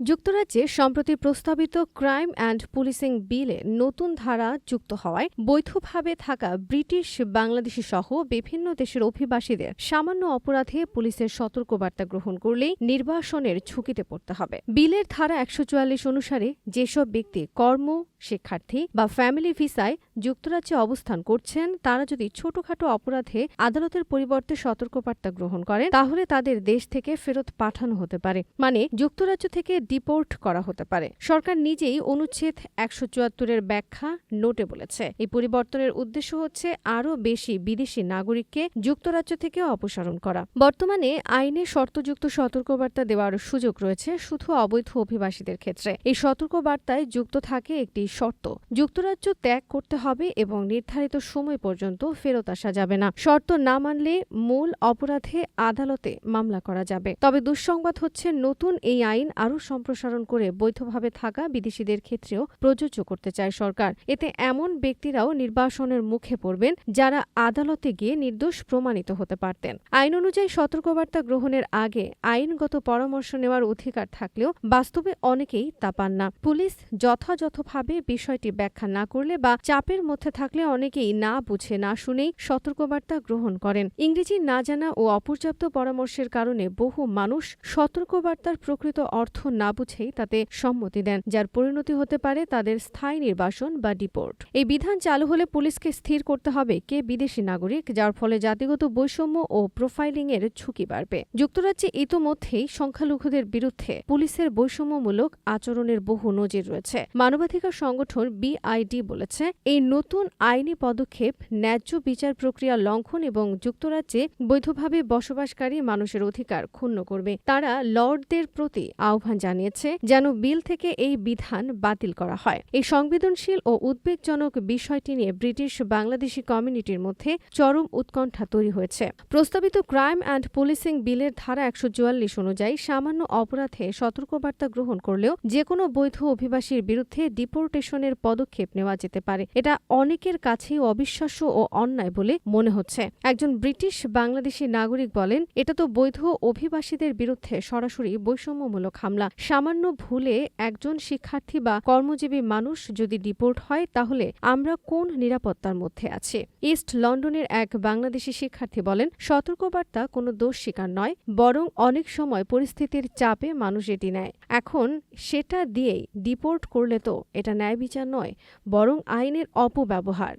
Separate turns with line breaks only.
যুক্তরাজ্যে সম্প্রতি প্রস্তাবিত ক্রাইম অ্যান্ড পুলিশিং বিলে নতুন ধারা যুক্ত হওয়ায় বৈধভাবে থাকা ব্রিটিশ, বাংলাদেশি সহ বিভিন্ন দেশের অভিবাসীদের সামান্য অপরাধে পুলিশের সতর্কবার্তা গ্রহণ করলেই নির্বাসনের ঝুঁকিতে পড়তে হবে। বিলের ধারা একশো চুয়াল্লিশ অনুসারে যেসব ব্যক্তি কর্ম, শিক্ষার্থী বা ফ্যামিলি ভিসায় যুক্তরাজ্যে অবস্থান করছেন, তারা যদি ছোটখাটো অপরাধে আদালতের পরিবর্তে সতর্কবার্তা গ্রহণ করেন, তাহলে তাদের দেশ থেকে ফেরত পাঠানো হতে পারে। মানে যুক্তরাজ্য থেকে ডিপোর্ট করা হতে পারে। সরকার নিজেই অনুচ্ছেদ একশো চুয়াত্তরের ব্যাখ্যা নোটে বলেছে। এই পরিবর্তনের উদ্দেশ্য হচ্ছে আরও বেশি বিদেশি নাগরিককে যুক্তরাজ্য থেকে অপসারণ করা। বর্তমানে আইনে শর্তযুক্ত সতর্কবার্তা দেওয়ার সুযোগ রয়েছে শুধু অবৈধ অভিবাসীদের ক্ষেত্রে। এই সতর্কবার্তায় যুক্ত থাকে একটি শর্ত। যুক্তরাজ্য ত্যাগ করতে হবে এবং নির্ধারিত সময় পর্যন্ত ফেরত আসা যাবে না। শর্ত না মানলে মূল অপরাধে আদালতে মামলা করা যাবে। তবে দুঃসংবাদ হচ্ছে নতুন এই আইন আরও সম্প্রসারণ করে বৈধভাবে থাকা বিদেশিদের ক্ষেত্রেও প্রযোজ্য করতে চায় সরকার। এতে এমন ব্যক্তিরাও নির্বাসনের মুখে পড়বেন যারা আদালতে গিয়ে নির্দোষ প্রমাণিত হতে পারতেন। আইন অনুযায়ী সতর্কবার্তা গ্রহণের আগে আইনগত পরামর্শ নেওয়ার অধিকার থাকলেও বাস্তবে অনেকেই তা পান না। পুলিশ যথাযথভাবে বিষয়টি ব্যাখ্যা না করলে বা চাপের মধ্যে থাকলে অনেকেই না বুঝে না শুনেই সতর্কবার্তা গ্রহণ করেন। ইংরেজি না জানা ও অপর্যাপ্ত পরামর্শের কারণে বহু মানুষ সতর্কবার্তার প্রকৃত অর্থ না বুঝেই তাতে সম্মতি দেন, যার পরিণতি হতে পারে তাদের স্থায়ী নির্বাসন বা ডিপোর্ট। এই বিধান চালু হলে পুলিশকে স্থির করতে হবে কে বিদেশি নাগরিক, যার ফলে জাতিগত বৈষম্য ও প্রোফাইলিং এর ঝুঁকি বাড়বে। যুক্তরাজ্যে ইতোমধ্যেই সংখ্যালঘুদের বিরুদ্ধে পুলিশের বৈষম্যমূলক আচরণের বহু নজির রয়েছে। মানবাধিকার সংগঠন বিআইডি বলেছে, এই নতুন আইনি পদক্ষেপ ন্যায্য বিচার প্রক্রিয়া লঙ্ঘন এবং যুক্তরাজ্যে বৈধভাবে বসবাসকারী মানুষের অধিকার ক্ষুণ্ণ করবে। তারা লর্ডদের প্রতি আহ্বান জানিয়েছে যেন বিল থেকে এই বিধান বাতিল করা হয়। এই সংবেদনশীল ও উদ্বেগজনক বিষয়টি নিয়ে ব্রিটিশ বাংলাদেশি কমিউনিটির মধ্যে চরম উৎকণ্ঠা তৈরি হয়েছে। প্রস্তাবিত ক্রাইম অ্যান্ড পুলিশিং বিলের ধারা একশো চুয়াল্লিশ অনুযায়ী সামান্য অপরাধে সতর্কবার্তা গ্রহণ করলেও যে কোনো বৈধ অভিবাসীর বিরুদ্ধে ডিপোর্টেশনের পদক্ষেপ নেওয়া যেতে পারে। এটা অনেকের কাছেই অবিশ্বাস্য ও অন্যায় বলে মনে হচ্ছে। একজন ব্রিটিশ বাংলাদেশি নাগরিক বলেন, এটা তো বৈধ অভিবাসীদের বিরুদ্ধে সরাসরি বৈষম্যমূলক হামলা। সামান্য ভুলে একজন শিক্ষার্থী বা কর্মজীবী মানুষ যদি ডিপোর্ট হয়, তাহলে আমরা কোন নিরাপত্তার মধ্যে আছি? ইস্ট লন্ডনের এক বাংলাদেশি শিক্ষার্থী বলেন, সতর্কবার্তা কোনো দোষ স্বীকার নয়, বরং অনেক সময় পরিস্থিতির চাপে মানুষ এটি নেয়। এখন সেটা দিয়েই ডিপোর্ট করলে তো এটা ন্যায় বিচার নয়, বরং আইনের অপব্যবহার।